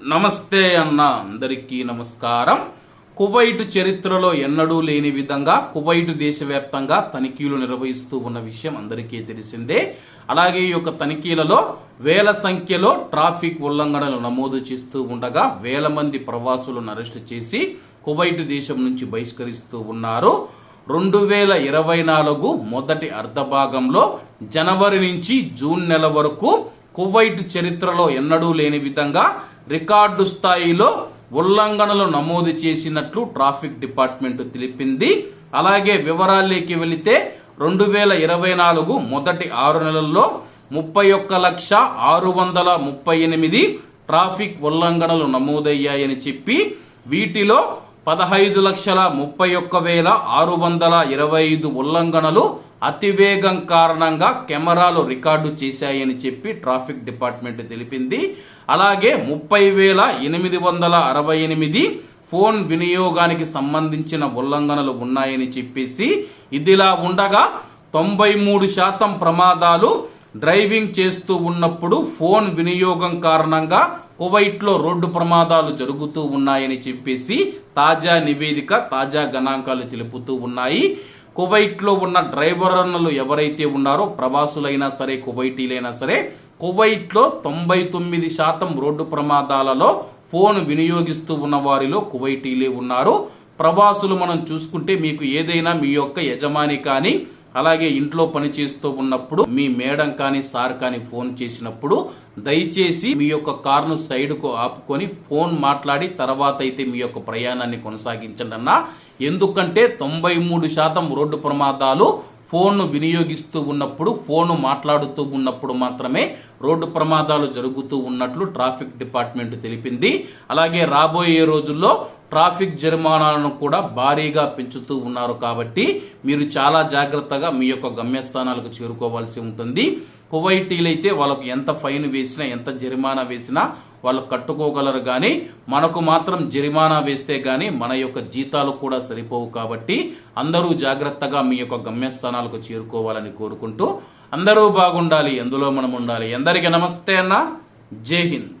నమస్తే అన్న అందరికీ నమస్కారం. కువైట్ చరిత్రలో ఎన్నడూ లేని విధంగా కువైట్ దేశవ్యాప్తంగా తనిఖీలు నిర్వహిస్తూ ఉన్న విషయం అందరికీ తెలిసిందే. అలాగే ఈ యొక్క తనిఖీలలో వేల సంఖ్యలో ట్రాఫిక్ ఉల్లంఘనలు నమోదు చేస్తూ ఉండగా వేల మంది ప్రవాసులను అరెస్టు చేసి కువైట్ దేశం నుంచి బహిష్కరిస్తూ ఉన్నారు. రెండు వేల ఇరవై నాలుగు మొదటి అర్ధభాగంలో జనవరి నుంచి జూన్ నెల వరకు కువైట్ చరిత్రలో ఎన్నడూ లేని విధంగా రికార్డు స్థాయిలో ఉల్లంఘనలు నమోదు చేసినట్లు ట్రాఫిక్ డిపార్ట్మెంట్ తెలిపింది. అలాగే వివరాల్లోకి వెళితే రెండు వేల ఇరవై నాలుగు మొదటి ఆరు నెలల్లో ముప్పై ఒక్క లక్ష ఆరు వందల ముప్పై ఎనిమిది ట్రాఫిక్ ఉల్లంఘనలు నమోదయ్యాయని చెప్పి వీటిలో పదహైదు లక్షల ముప్పై ఒక్క వేల ఆరు వందల ఇరవై ఐదు ఉల్లంఘనలు అతివేగం కారణంగా కెమెరాలు రికార్డు చేశాయని చెప్పి ట్రాఫిక్ డిపార్ట్మెంట్ తెలిపింది. అలాగే ముప్పై వేల ఎనిమిది వందల అరవై ఎనిమిది ఫోన్ వినియోగానికి సంబంధించిన ఉల్లంఘనలు ఉన్నాయని చెప్పేసి ఇదిలా ఉండగా తొంభై మూడు శాతం ప్రమాదాలు డ్రైవింగ్ చేస్తూ ఉన్నప్పుడు ఫోన్ వినియోగం కారణంగా కువైట్లో రోడ్డు ప్రమాదాలు జరుగుతూ ఉన్నాయని చెప్పేసి తాజా నివేదిక తాజా గణాంకాలు తెలుపుతూ ఉన్నాయి. కువైట్లో ఉన్న డ్రైవర్లు ఎవరైతే ఉన్నారో ప్రవాసులైనా సరే కువైటీలైనా సరే కువైట్లో తొంభై తొమ్మిది శాతం రోడ్డు ప్రమాదాలలో ఫోన్ వినియోగిస్తూ ఉన్న వారిలో కువైటీలే ఉన్నారు. ప్రవాసులు మనం చూసుకుంటే మీకు ఏదైనా మీ యొక్క యజమాని కానీ అలాగే ఇంట్లో పని చేస్తూ ఉన్నప్పుడు మీ మేడం కానీ సార్ కానీ ఫోన్ చేసినప్పుడు దయచేసి మీ యొక్క కార్ను సైడ్కు ఆపుకొని ఫోన్ మాట్లాడి తర్వాత అయితే మీ యొక్క ప్రయాణాన్ని కొనసాగించండి అన్న. ఎందుకంటే తొంభై మూడు శాతం రోడ్డు ప్రమాదాలు ఫోన్ను వినియోగిస్తూ ఉన్నప్పుడు ఫోన్ మాట్లాడుతూ ఉన్నప్పుడు మాత్రమే రోడ్డు ప్రమాదాలు జరుగుతూ ఉన్నట్లు ట్రాఫిక్ డిపార్ట్మెంట్ తెలిపింది. అలాగే రాబోయే రోజుల్లో ట్రాఫిక్ జరిమానాలను కూడా భారీగా పెంచుతూ ఉన్నారు కాబట్టి మీరు చాలా జాగ్రత్తగా మీ యొక్క గమ్యస్థానాలకు చేరుకోవాల్సి ఉంటుంది. కువైటీలైతే వాళ్ళకు ఎంత ఫైన్ వేసినా ఎంత జరిమానా వేసినా వాళ్ళు కట్టుకోగలరు కానీ మనకు మాత్రం జరిమానా వేస్తే కానీ మన యొక్క జీతాలు కూడా సరిపోవు కాబట్టి అందరూ జాగ్రత్తగా మీ యొక్క గమ్యస్థానాలకు చేరుకోవాలని కోరుకుంటూ అందరూ బాగుండాలి ఎందులో మనం ఉండాలి. అందరికీ నమస్తే అన్న. జై హింద్.